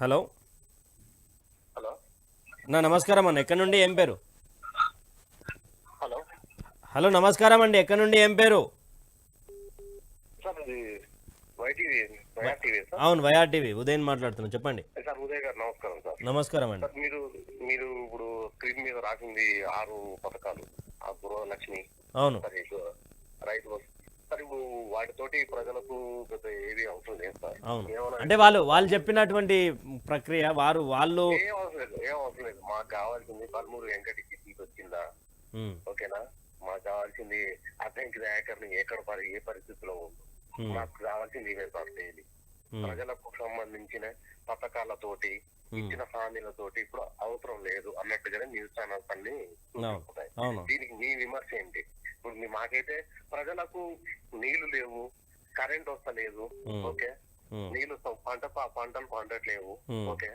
Hello. Hello. నా నమస్కారం అన్న ఎక్కడి నుండి ఏం పేరు? హలో. హలో నమస్కారం అండి ఎక్కడి నుండి ఏం పేరు? అవును వైఆర్ టీవీ ఉదయం మాట్లాడుతున్నాను చెప్పండి. సార్ ఉదయ్ గారు నమస్కారం సార్. నమస్కారం అండి. సార్ మీరు మీరు ఇప్పుడు స్క్రీన్ మీద రాసింది ఆరు పథకాలు ఆ గృహలక్ష్మి అవును. రైతు వాటితోటి ప్రజలకు పెద్ద ఏది అవసరం లేదు సార్. అవును. అంటే వాళ్ళు వాళ్ళు చెప్పినటువంటి ప్రక్రియ వారు వాళ్ళు ఏం అవసరం లేదు ఏం అవసరం లేదు. మాకు కావాల్సింది పదమూడు వెంకటికి సీట్ వచ్చిందా? ఓకేనా? మాకు కావాల్సింది అద్దెంకి దయాకర్ని ఎక్కడ పరి ఏ పరిస్థితిలో ఉంది. మాకు కావాల్సింది ఇవే సార్ డైలీ. ప్రజలకు సంబంధించిన పథకాలతోటి ఇచ్చిన హామీలతోటి ఇప్పుడు అవసరం లేదు అన్నట్టుగానే న్యూస్ ఛానల్స్ అన్ని దీనికి మీ విమర్శ ఏంటి? ఇప్పుడు మాకైతే ప్రజలకు నీళ్ళు లేవు కరెంట్ వస్తలేదు ఓకే? నీళ్ళు పంట పంటలు పండట్లేవు ఓకే?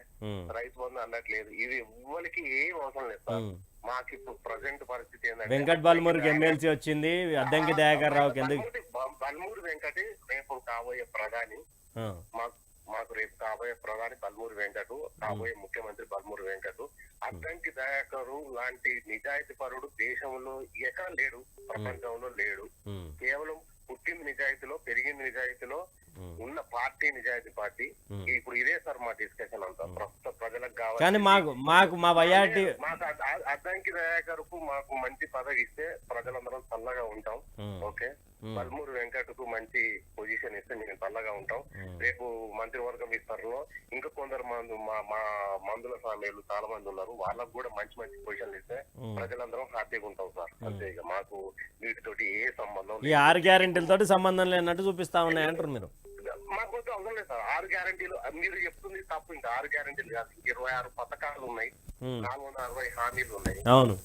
రైతు బంధు అన్నట్లేదు ఇది ఎవ్వరికి ఏం అవసరం లేదు సార్. మాకు ఇప్పుడు ప్రజెంట్ పరిస్థితి ఏంటంటే వెంకట్ బాలమూరికి ఎమ్మెల్సీ వచ్చింది అద్దంకి దయాకర్ రావుకి ఎందుకు? బల్మూరి- వెంకటి రేపు కాబోయే ప్రధాని. మాకు మాకు రేపు కాబోయే ప్రధాని బల్మూరి వెంకటు కాబోయే ముఖ్యమంత్రి బల్మూరి వెంకటు. అద్దంకి దయాకరు లాంటి నిజాయితీ పరుడు దేశంలో ఎక్కడ లేడు ప్రపంచంలో లేడు. కేవలం పుట్టింది నిజాయితీలో పెరిగింది నిజాయితీలో ఉన్న పార్టీ నిజాయితీ పార్టీ. ఇప్పుడు ఇదే సార్ మా డిస్కషన్ అంతా. ప్రస్తుత ప్రజలకు కావాలి కానీ మాకు మాకు మా వైఆర్ టీవీ మాకు అద్- అద్- అద్దంకి దయాకరుకు మాకు మంచి పదవి ఇస్తే ప్రజలందరం చల్లగా ఉంటాం. ఓకే? బల్మూరు వెంకటకు మంచి పొజిషన్ ఇస్తే మేము చల్లగా ఉంటాం. రేపు మంత్రివర్గం విస్తరణలో ఇంకా కొందరు మందు మా మా మందుల స్వామ్యులు చాలా మంది ఉన్నారు. వాళ్ళకు కూడా మంచి మంచి పొజిషన్లు ఇస్తే. ప్రజలందరం హ్యాపీగా ఉంటాం సార్. అంతే ఇక మాకు వీటితోటి ఏ సంబంధం ఈ ఆరు గ్యారెంటీలతోటి సంబంధం లేనట్టు చూపిస్తా ఉన్నాయి అంటారు మీరు. మాకు అవసరం లేదు సార్. ఆరు గ్యారంటీలు మీరు చెప్తుంది తప్పు. ఇంకా ఆరు గ్యారంటీలు కాదు ఇరవై ఆరు పథకాలు ఉన్నాయి. నాలుగు వందల అరవై హామీలు ఉన్నాయి. అవును.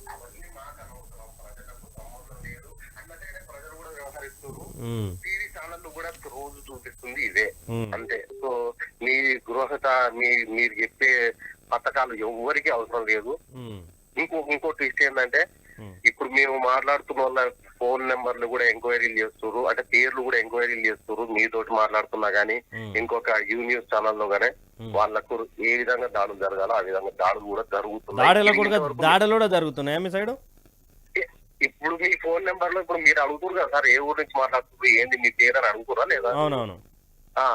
టీవీ ఛానళ్ళు కూడా రోజు చూపిస్తుంది ఇదే. అంతే. సో మీ గృహత మీ మీరు చెప్పే పథకాలు ఎవరికి అవసరం లేదు. ఇంకో ఇంకో ట్విస్ట్ ఏంటంటే ఇప్పుడు మేము మాట్లాడుతున్న వాళ్ళ ఫోన్ నెంబర్లు కూడా ఎంక్వైరీలు చేస్తున్నారు అంటే పేర్లు కూడా ఎంక్వైరీలు చేస్తున్నారు మీతోటి మాట్లాడుతున్నా గానీ ఇంకొక యూ న్యూస్ ఛానల్లో గానీ. వాళ్ళకు ఏ విధంగా దాడులు జరగాలో ఆ విధంగా దాడులు కూడా జరుగుతున్నాయి. దాడులు కూడా జరుగుతున్నాయా మీ సైడు? ఇప్పుడు మీ ఫోన్ నెంబర్లో ఇప్పుడు మీరు అడుగుతారు కదా సార్ ఏ ఊరు నుంచి మాట్లాడుతున్నారు ఏంది మీ పేరు అని అడుగుతారా లేదా? అవునవును.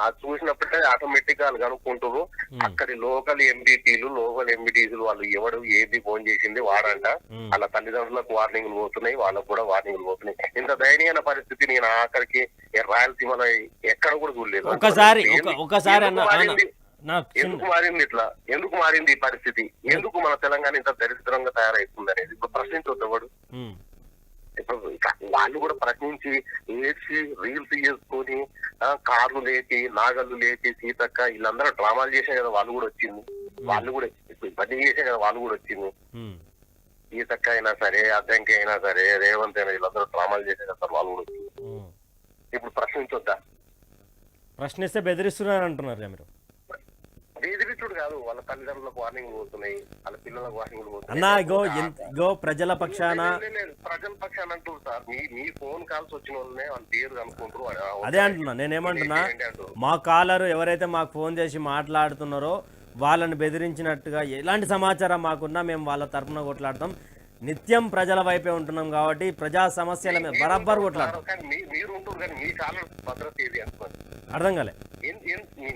అది చూసినప్పుడే ఆటోమేటిక్గా వాళ్ళు కనుక్కుంటారు అక్కడి లోకల్ ఎంబీటీలు లోకల్ ఎంబీటీలు వాళ్ళు ఎవడు ఏది ఫోన్ చేసింది వాడంట. వాళ్ళ తల్లిదండ్రులకు వార్నింగ్లు పోతున్నాయి వాళ్ళకు కూడా వార్నింగ్లు పోతున్నాయి. ఇంత దయనీయమైన పరిస్థితి నేను ఆఖరికి రాయలసీమలో ఎక్కడ కూడా చూడలేదు. ఒకసారి ఒకసారి ఎందుకు మారింది? ఇట్లా? ఎందుకు మారింది ఈ పరిస్థితి? ఎందుకు మన తెలంగాణ ఇంత దరిద్రంగా తయారైతుంది అనేది ఇప్పుడు ప్రశ్నించొద్దు ఎవడు. ఉమ్, ఇప్పుడు వాళ్ళు కూడా ప్రశ్నించి ఏడ్చి రీల్స్ చేసుకొని కార్లు లేపి నాగళ్ళు లేపి సీతక్క వీళ్ళందరూ డ్రామాలు చేసే కదా వాళ్ళు కూడా వచ్చింది వాళ్ళు కూడా ఇవన్నీ చేసే కదా వాళ్ళు కూడా వచ్చింది ఉమ్, సీతక్క అయినా సరే అద్దంకి అయినా సరే రేవంత్ అయినా వీళ్ళందరూ డ్రామాలు చేసే కదా వాళ్ళు కూడా. వచ్చింది ఉమ్. ఇప్పుడు ప్రశ్నించొద్దా? ప్రశ్నిస్తే బెదిరిస్తున్నారు అంటున్నారు మీరు. బెదిరించుడు కాదు. వాళ్ళ తల్లిదండ్రులకు వార్నింగ్ పోతున్నాయి. వాళ్ళ పిల్లలకు వార్నింగ్ అన్నా ఇగో ప్రజల పక్షాన ప్రజల పక్షాన అంటారు సార్. మీ మీ ఫోన్ కాల్స్ వచ్చిన వాళ్ళనే వాళ్ళ పేరు కనుక్కుంటారు ఆ, అదే అంటున్నా. నేనేమంటున్నా మా కాలర్ ఎవరైతే మాకు ఫోన్ చేసి మాట్లాడుతున్నారో వాళ్ళని బెదిరించినట్టుగా ఎలాంటి సమాచారం మాకున్నా మేము వాళ్ళ తరపున కొట్లాడతాం. నిత్యం ప్రజల వైపే ఉంటున్నాం కాబట్టి ప్రజా సమస్యల మీద బరాబర్ అనుకోండి? అర్థం కాలే.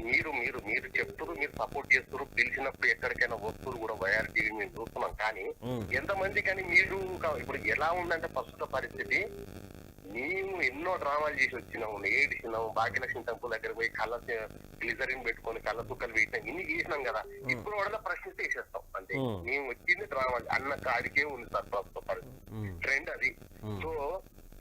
మీరు మీరు మీరు చెప్తారు మీరు సపోర్ట్ చేస్తారు పిలిచినప్పుడు ఎక్కడికైనా వస్తువులు కూడా వైఆర్ టీవీ మేము చూస్తున్నాం. కానీ ఎంతమంది కానీ మీరు ఇప్పుడు ఎలా ఉందంటే ప్రస్తుత పరిస్థితి మేము ఎన్నో డ్రామాలు చేసి వచ్చినాము. ఏడిసినాము భాగ్యలక్ష్మి టెంపుల్ దగ్గర పోయి కళ్ళ గ్లిజరిన్ పెట్టుకొని కళ్ళ సుక్కలు పెట్టినాం ఇన్ని చేసినాం కదా. ఇప్పుడు ప్రశ్నిస్తే వేసేస్తాం అంతే Hmm. మేము. వచ్చింది డ్రామా. అన్న కాడికే ఉంది సార్ ప్రస్తుత ట్రెండ్ అది. సో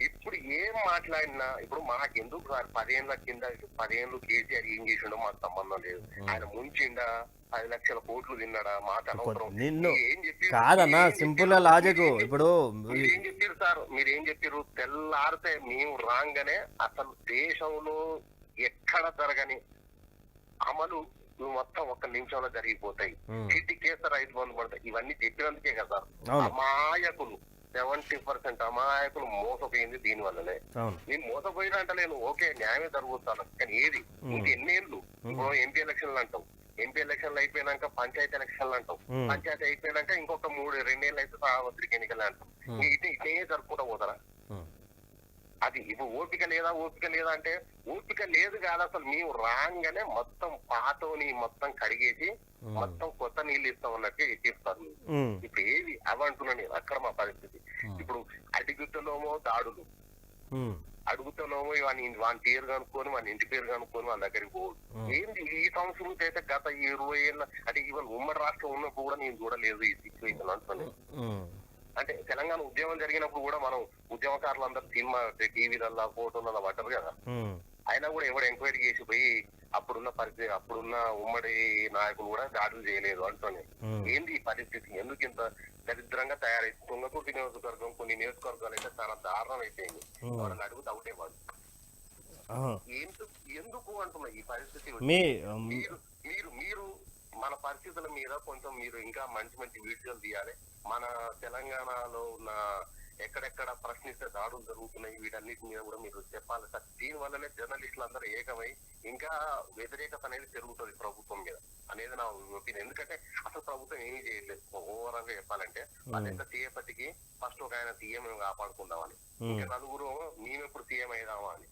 ఇప్పుడు ఏం మాట్లాడినా ఇప్పుడు మాకు ఎందుకు సార్? పదేళ్ళ కింద పదేళ్ళు కేసీఆర్ ఏం చేసిండో మాకు సంబంధం లేదు. ఆయన ముంచిండా? పది లక్షల కోట్లు తిన్నాడా? అనవసరం. నిన్ను మీరు ఏం చెప్పారు? కాదన్నా సింపుల్? లాజిక్ ఇప్పుడు మీరు ఏం చెప్పారు సార్? మీరు ఏం చెప్పారు తెల్లారితే మేము రాగానే అసలు దేశంలో ఎక్కడ జరగని అమలు మొత్తం ఒక్క నిమిషంలో జరిగిపోతాయి. చిట్టి కేసు రైతు బంధు పడతాయి. ఇవన్నీ చెప్పినందుకే కదా అమాయకులు. సెవెంటీ పర్సెంట్ అమాయకులు మోసపోయింది దీని వల్లనే నేను మోసపోయినా అంటే నేను ఓకే న్యాయమే జరుగుతాను. కానీ ఏది? ఉమ్. ఇంక ఎన్నేళ్ళు ఇప్పుడు ఎంపీ ఎలక్షన్లు అంటాం ఎంపీ ఎలక్షన్లు అయిపోయినాక పంచాయతీ ఎలక్షన్లు అంటాం. పంచాయతీ అయిపోయినాక ఇంకొక మూడు రెండేళ్ళు అయితే సార్వత్రిక ఎన్నికలు అంటాం. ఇట్లా ఇట్లే జరుపుకుంటా పోతారా? అది ఇప్పుడు ఓపిక లేదా ఓపిక లేదా అంటే ఓపిక లేదు కాదు అసలు. మేము రాగానే మొత్తం పాతోని మొత్తం కడిగేసి. మొత్తం కొత్త నీళ్ళు ఇస్తాం అన్నట్టు ఎక్కిస్తారు. ఇప్పుడు ఏది అవంటున్నాను నేను అక్కడ మా పరిస్థితి ఇప్పుడు అడిగుట్టలోమో దాడులు. అడుగుతున్నామో వాని వాని పేరు కనుక్కొని వాని ఇంటి పేరు కనుక్కొని వాళ్ళ దగ్గరికి పోదు. ఏంది ఈ సంస్కృతి అయితే గత ఇరవై ఏళ్ళ అంటే ఈవెన్ ఉమ్మడి రాష్ట్రం ఉన్నప్పుడు కూడా నేను చూడలేదు ఈ సిచ్యువేషన్ అంటున్నాను అంటే తెలంగాణ ఉద్యమం జరిగినప్పుడు కూడా మనం ఉద్యమకారులందరూ సినిమా టీవీలలో ఫోటోలలో పడ్డారు కదా. అయినా కూడా ఎవడు ఎంక్వైరీ చేసి పోయి అప్పుడున్న పరిస్థితి అప్పుడున్న ఉమ్మడి నాయకులు కూడా దాడులు చేయలేదు ఉమ్. ఏంది ఈ పరిస్థితి? ఎందుకు ఇంత దరిద్రంగా తయారైంది తుంగతుర్తి నియోజకవర్గం కొన్ని నియోజకవర్గాలు అయితే చాలా దారుణం అయిపోయింది. వాళ్ళని అడుగుతూ అవుటేవాడు. ఎందుకు ఎందుకు అంటున్నా ఈ పరిస్థితి? మీరు మీరు మీరు మన పరిస్థితుల మీద కొంచెం మీరు ఇంకా మంచి మంచి వీడియోలు తీయాలి. మన తెలంగాణలో ఉన్న ఎక్కడెక్కడ ప్రశ్నిస్తే దాడులు జరుగుతున్నాయి వీటన్నిటి మీద కూడా మీరు చెప్పాలి. సార్ దీని వల్లనే జర్నలిస్టులు అందరూ ఏకమై ఇంకా వ్యతిరేకత అనేది పెరుగుతుంది ప్రభుత్వం మీద. అనేది నా ఒపీనియన్. ఎందుకంటే అసలు ప్రభుత్వం ఏమీ చేయట్లేదు. ఓవరాల్గా చెప్పాలంటే వాళ్ళు ఎంత చేయప్పటికీ ఫస్ట్ ఒక ఆయన సీఎం కాపాడుకుందామని. ఇంకా నలుగురు మేము ఎప్పుడు సీఎం అయిదామా అని.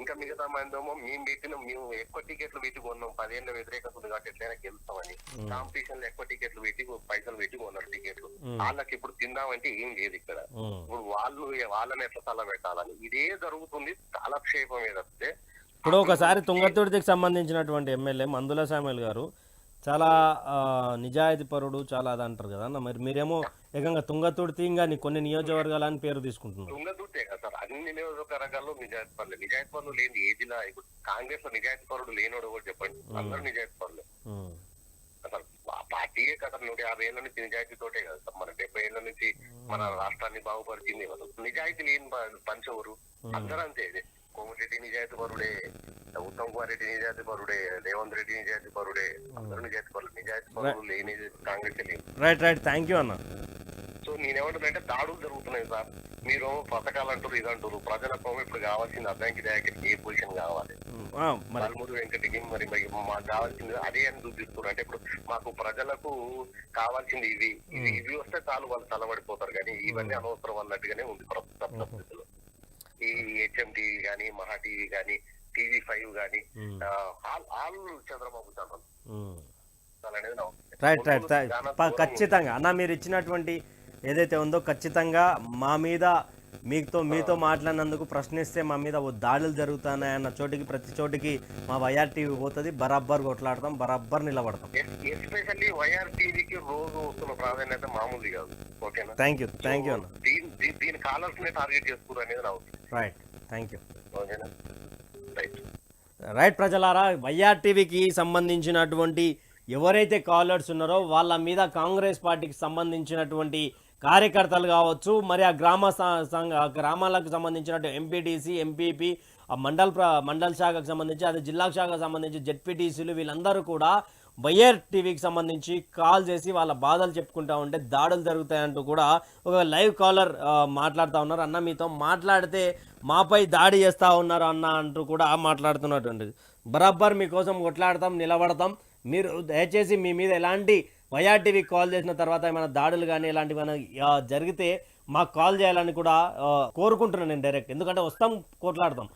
ఇంకా మిగతా మంది ఏమో మేము పెట్టిన మేము ఎక్కువ టికెట్లు పెట్టి కొన్నాం. పదేళ్ళ వ్యతిరేకత ఉంది కాబట్టి ఎట్లయినా గెలుస్తామని. కాంపిటీషన్లో ఎక్కువ టికెట్లు పెట్టి పైసలు పెట్టి కొన్నారు టికెట్లు. వాళ్ళకి ఇప్పుడు తిందామంటే ఏం లేదు ఇక్కడ. ఇప్పుడు వాళ్ళు వాళ్ళని ఎట్లా తల పెట్టాలని. ఇదే జరుగుతుంది కాలక్షేపం ఏదైతే ఇప్పుడు ఒకసారి తుంగతుర్తికి సంబంధించినటువంటి ఎమ్మెల్యే మందుల సామ్యుల్ గారు చాలా ఆ, నిజాయితీ పరుడు చాలా అది అంటారు కదా అన్న. మరి మీరేమో ఏకంగా తుంగతుర్తి ఇంకా నీ కొన్ని నియోజకవర్గాలు అని పేరు తీసుకుంటున్నారు. తుంగదుట్టే కదా సార్ అన్ని నియోజకవర్గాల్లో నిజాయితీ పనులు నిజాయితీ పనులు లేని ఏదిలా ఇప్పుడు కాంగ్రెస్లో నిజాయితీ పరుడు లేనోడు కూడా చెప్పండి. అందరూ నిజాయితీ పనులు ఉమ్, అసలు ఆ పార్టీయే కదా నూట యాభై ఏళ్ళ నుంచి నిజాయితీతోటే కదా సార్. మన డెబ్బై ఏళ్ళ నుంచి మన రాష్ట్రాన్ని బాగుపరిచింది నిజాయితీ లేని పంచవరు అందరూ అంతే ఇది. కోమటిరెడ్డి నిజాయితీ పరుడే ఉత్తమ్ కుమార్ రెడ్డి నిజాయితీ పరుడే రేవంత్ రెడ్డి నిజాయితీ పరుడే అందరూ నిజాయితీ పరులు నిజాయితీ పరులు లేని Congress right right thank you అన్న సో నేనేమంటున్నానంటే దాడులు జరుగుతున్నాయి సార్. మీరు పథకాలు అంటారు ఇది అంటారు ప్రజలకు ఇప్పుడు కావాల్సింది అద్దంకి దయాకి ఏ పొజిషన్ కావాలి? నలుమూరు వెంకటకి మరి మరి మాకు కావాల్సింది అదే అని చూపిస్తున్నారు. అంటే ఇప్పుడు మాకు ప్రజలకు కావాల్సింది ఇవి ఇవి ఇవి వస్తే చాలు వాళ్ళు తలబడిపోతారు. కానీ ఇవన్నీ అనవసరం అన్నట్టుగానే ఉంది ప్రస్తుత పరిస్థితుల్లో ఈ హెచ్ఎం టీవీ కానీ మహా టీవీ కానీ TV five um, all all Chandrababu channel. Right right. ఖచ్చితంగా. అన్న మీరు ఇచ్చినటువంటి ఏదైతే ఉందో ఖచ్చితంగా మా మీద మీతో మీతో మాట్లాడినందుకు ప్రశ్నిస్తే మా మీద ఓ దాడులు జరుగుతున్నాయి అన్న చోటికి ప్రతి చోటికి మా వైఆర్ టీవీ పోతుంది. బరాబ్బర్ కొట్లాడతాం బరాబ్బర్ నిలబడతాం. ఎస్పెషల్లీ వైఆర్ టీవీకి రోజు వస్తున్న ప్రాధాన్యత మామూలు కాదు. ఓకేనా? థ్యాంక్ యూ థ్యాంక్ యూ అన్న. దీని దీని- కాలర్స్ టార్గెట్ చేసుకున్నారు అనేది రైట్ థ్యాంక్ యూ. ఓకేనా? రైట్ రైట్ ప్రజలారా వైఆర్ టీవీకి సంబంధించినటువంటి ఎవరైతే కాలర్స్ ఉన్నారో వాళ్ళ మీద కాంగ్రెస్ పార్టీకి సంబంధించినటువంటి కార్యకర్తలు కావచ్చు మరి ఆ గ్రామ సంఘ గ్రామాలకు సంబంధించినట్టు ఎంపీటీసీ ఎంపీపీ ఆ మండల్ ప్ర మండల్ శాఖకు సంబంధించి అదే జిల్లా శాఖకు సంబంధించి జెడ్పీటీసీలు వీళ్ళందరూ కూడా వైఆర్ టీవీకి సంబంధించి కాల్ చేసి వాళ్ళ బాధలు చెప్పుకుంటా ఉంటే దాడులు జరుగుతాయంటూ కూడా ఒక లైవ్ కాలర్ మాట్లాడుతూ ఉన్నారు. అన్న మీతో మాట్లాడితే మాపై దాడి చేస్తూ ఉన్నారు అన్న అంటూ కూడా మాట్లాడుతున్నటువంటిది. బరాబర్ మీకోసం కొట్లాడతాం నిలబడతాం. మీరు దయచేసి మీ మీద ఎలాంటి వైఆర్ టీవీకి కాల్ చేసిన తర్వాత ఏమైనా దాడులు కానీ ఇలాంటివి ఏమైనా జరిగితే మాకు కాల్ చేయాలని కూడా కోరుకుంటున్నాను నేను డైరెక్ట్. ఎందుకంటే వస్తాం కొట్లాడతాం.